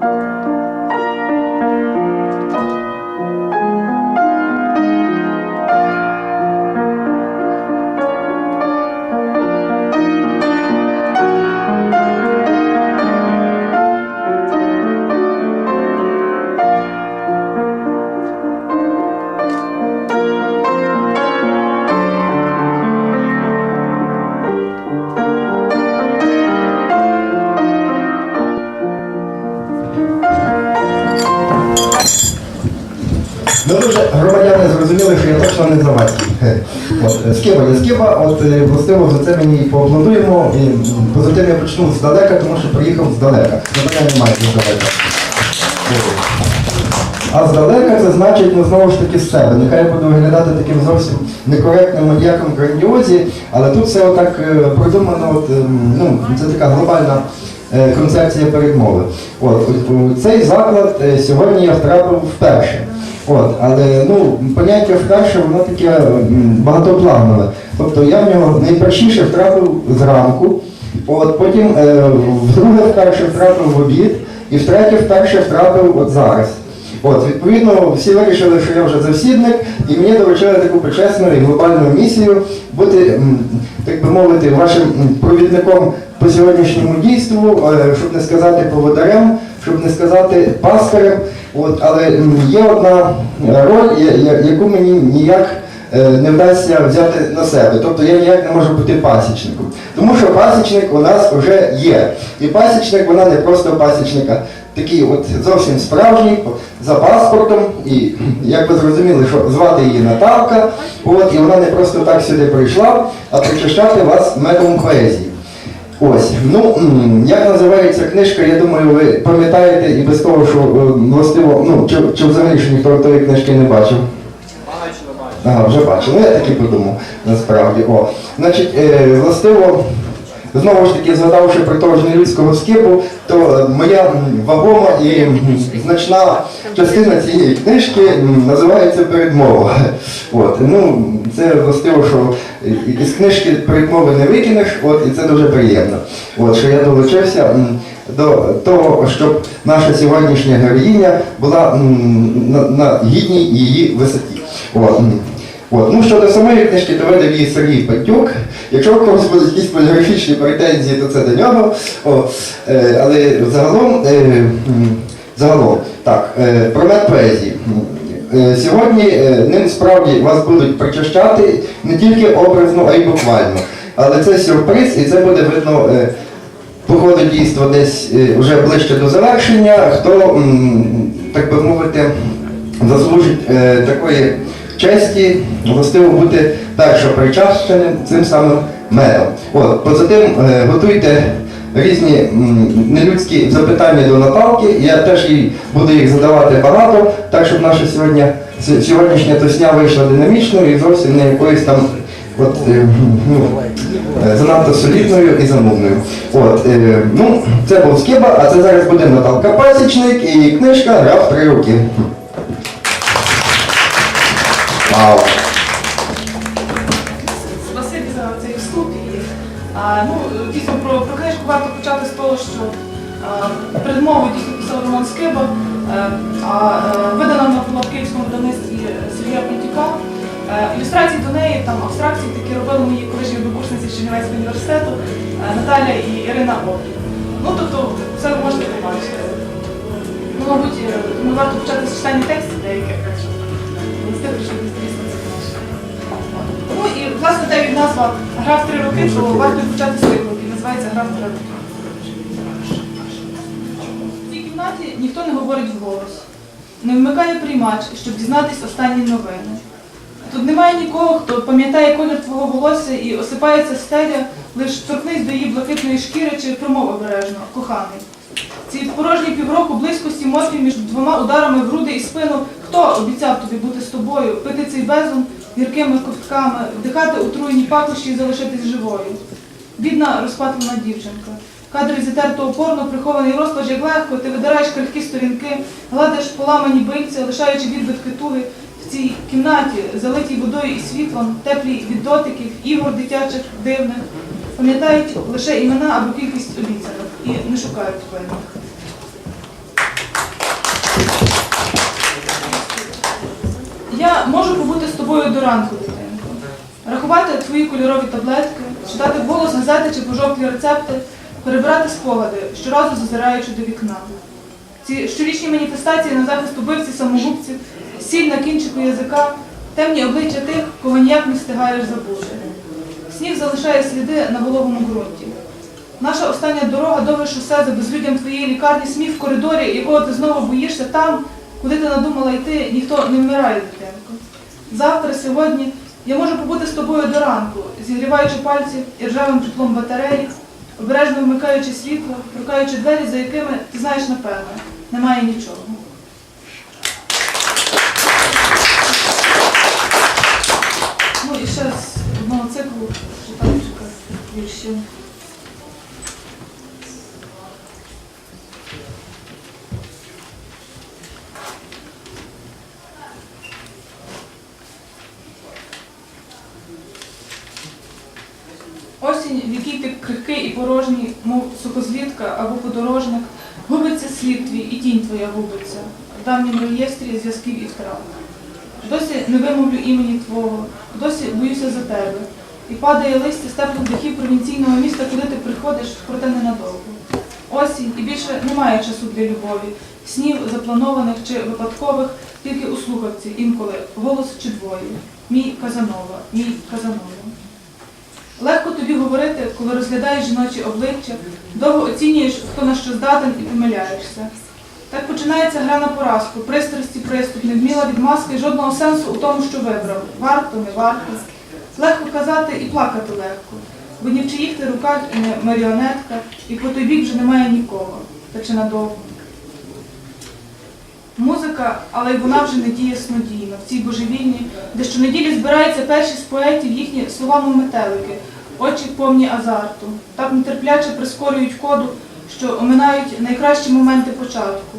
Ну зрозуміли, що я точно не завадський. От, е, скиба є скиба, от е, властиво за це мені поаплодуємо. І позитивно я почну здалека, тому що приїхав здалека. За мене немає здалека. А здалека це значить, ну знову ж таки з себе. Нехай я буду виглядати таким зовсім некоректним маньяком грандіозі, але тут все отак е, продумано, от, ну, це така глобальна е, концепція передмови. От, цей заклад е, сьогодні я втрапив вперше. От, але ну, поняття вперше, воно таке багатопланове. Тобто я в нього найпершіше втрапив зранку, от, потім е, вдруге вперше втрапив в обід, і втретє вперше втрапив от зараз. От, відповідно, всі вирішили, що я вже завсідник, і мені доручили таку почесну і глобальну місію бути, так би мовити, вашим провідником по сьогоднішньому дійству, е, щоб не сказати поводарем, щоб не сказати пастирем. От, але є одна роль, я- я- яку мені ніяк е, не вдасться взяти на себе. Тобто я ніяк не можу бути пасічником. Тому що пасічник у нас вже є. І пасічник вона не просто пасічника. Такий от зовсім справжній, за паспортом, і як ви зрозуміли, що звати її Наталка, от, і вона не просто так сюди прийшла, а причащати вас медом поезії. Ось, ну як називається книжка, я думаю, ви пам'ятаєте і без того, що е, властиво, ну чи, чи взагалі що ніхто тої книжки не бачив. Ага, вже бачив. Ну я так і подумав, насправді. О. Значить, е, властиво, знову ж таки, згадавши про того ж нелюдського скипу, то моя вагома і значна частина цієї книжки називається передмова. От. Ну, це властиво, що із книжки передмови не викинеш, от, і це дуже приємно. От, що я долучився до того, щоб наша сьогоднішня героїня була на, на гідній її висоті. От. От. Ну, щодо самої книжки, то видав її Сергій Патюк. Якщо у когось будуть якісь поліграфічні претензії, то це до нього. О, е, але загалом, е, загалом, так, е, про мед поезії. Е, Сьогодні е, ним справді вас будуть причащати не тільки образно, а й буквально. Але це сюрприз, і це буде видно е, по ходу дійства десь е, вже ближче до завершення, хто, так би мовити, заслужить такої честі, властиво бути першопричащеним цим самим медом. От, поза тим, е, готуйте різні нелюдські запитання до Наталки, я теж їй буду їх задавати багато, так щоб наша сьогодні, сьогоднішня тосня вийшла динамічною і зовсім не якоюсь там от, е, ну, е, занадто солідною і замовною. От, е, ну, це був Скиба, а це зараз буде Наталка Пасічник і книжка Гра в три руки. Вау! Спасибі за цей вступ. І, а, ну, дійсно, про, про книжку варто почати з того, що а, передмову дійсно писав Роман Скиба, е, а е, видана вона була в київському видавництві Сергія Пантюка. Е, Ілюстрації до неї, там абстракції такі робили мої колишні однокурсниці Чернівецького університету Наталя і Ірина Обрій. Ну, тобто, все ви можете побачити. Ну, мабуть, е, варто почати з читання текстів деяких, Ну і власне так як назва гра в три роки, то варто почати з цих років. Називається гра в три роки. В цій кімнаті ніхто не говорить вголос, не вмикає приймач, щоб дізнатись останні новини. Тут немає нікого, хто пам'ятає колір твого волосся і осипається стеля, лиш торкнись до її блакитної шкіри чи промов обережно, коханий. Ці порожні півроку близькості морфі між двома ударами в груди і спину. Хто обіцяв тобі бути з тобою, пити цей безум гіркими ковтками, вдихати отруєні пахощі і залишитись живою? Бідна розпатлена дівчинка. Кадри зітертого порно, прихований розпач, як легко, ти видираєш крихкі сторінки, гладиш поламані бильці, лишаючи відбитки туги в цій кімнаті, залитій водою і світлом, теплій від дотиків, ігор дитячих, дивних пам'ятають лише імена або кількість обіцянок і не шукають певних. Я можу побути з тобою до ранку, дитинку, рахувати твої кольорові таблетки, читати голос газети чи пожовклі рецепти, перебирати спогади, щоразу зазираючи до вікна. Ці щорічні маніфестації на захист убивців, самогубців, сіль на кінчику язика, темні обличчя тих, кого ніяк не встигаєш забути. Сніг залишає сліди на вологому ґрунті. Наша остання дорога довге шосе за безлюдям твоєї лікарні, сміх в коридорі, якого ти знову боїшся там, куди ти надумала йти, ніхто не вмирає, дитинко. Завтра, сьогодні я можу побути з тобою до ранку, зігріваючи пальці і ржавим теплом батареї, обережно вмикаючи світло, шукаючи двері, за якими ти знаєш напевно, немає нічого. Віршів. Осінь, в якій ти крихкий і порожній, мов сухозлітка або подорожник, губиться слід твій і тінь твоя губиться в давнім реєстрі зв'язків і втрат. Досі не вимовлю імені твого, досі боюся за тебе. І падає листя з теплих дахів провінційного міста, куди ти приходиш, проте ненадовго. Осінь і більше немає часу для любові, снів запланованих чи випадкових, тільки у слухавці, інколи голос чи двоє. Мій Казанова, мій Казанова. Легко тобі говорити, коли розглядаєш жіночі обличчя, довго оцінюєш, хто на що здатен і помиляєшся. Так починається гра на поразку, пристрасті, приступ, невміла відмазка і жодного сенсу у тому, що вибрав. Варто, не варто. Легко казати і плакати легко, бо ні в чиїх ти руках і не маріонетка, і по той бік вже немає нікого, та чи надовго. Музика, але й вона вже не діє снодійно, в цій божевільні, де щонеділі збираються перші з поетів їхні словами метелики, очі повні азарту, так нетерпляче прискорюють коду, що оминають найкращі моменти початку.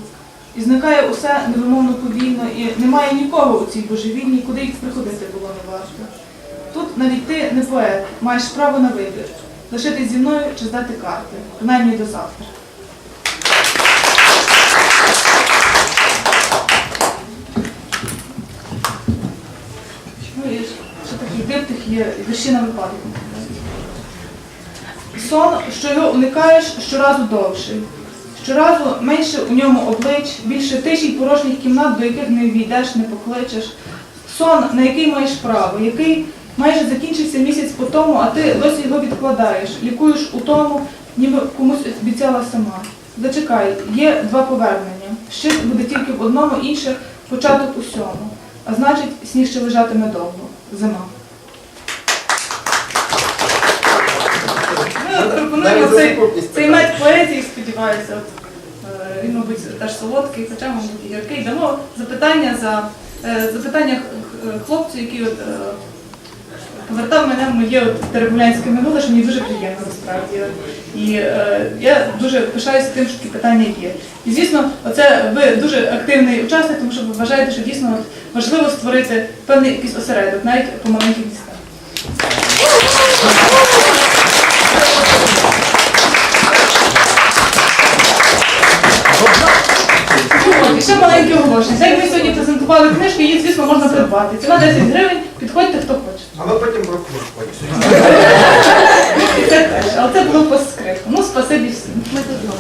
І зникає усе невимовно повільно, і немає нікого у цій божевільні, куди їх приходити було не варто. Навіть ти не поет, маєш право на вибір, лишитись зі мною чи здати карти, принаймні до завтра. Ну і ще такий диптих є вірші на випадок. Сон, що його уникаєш, щоразу довший. Щоразу менше у ньому облич, більше тиші й порожніх кімнат, до яких не ввійдеш, не покличеш. Сон, на який маєш право, який майже закінчився місяць по тому, а ти досі його відкладаєш, лікуєш у тому, ніби комусь обіцяла сама. Зачекай, є два повернення. Щит буде тільки в одному, інше початок усьому. А значить, сніг ще лежатиме довго. Зима. Ми пропонуємо цей, цей мед поезії, сподіваюся. От, е, він, мабуть, теж солодкий, хоча, мабуть, і гіркий. Дамо запитання за е, запитання х- х- хлопцю, який от, е, повертав мене в моє от теребулянське минуле, що мені дуже приємно насправді. І е, я дуже пишаюся тим, що такі питання є. І звісно, оце ви дуже активний учасник, тому що ви вважаєте, що дійсно от, важливо створити певний якийсь осередок, навіть по маленьких містах. І ще маленьке оголошення. Як ми сьогодні презентували книжки, її, звісно, можна придбати. Ціна 10 гривень. А ми потім прокурор поїсимо. Це теж, але це було по скрипту. Ну, спасибі всім. Ми додому.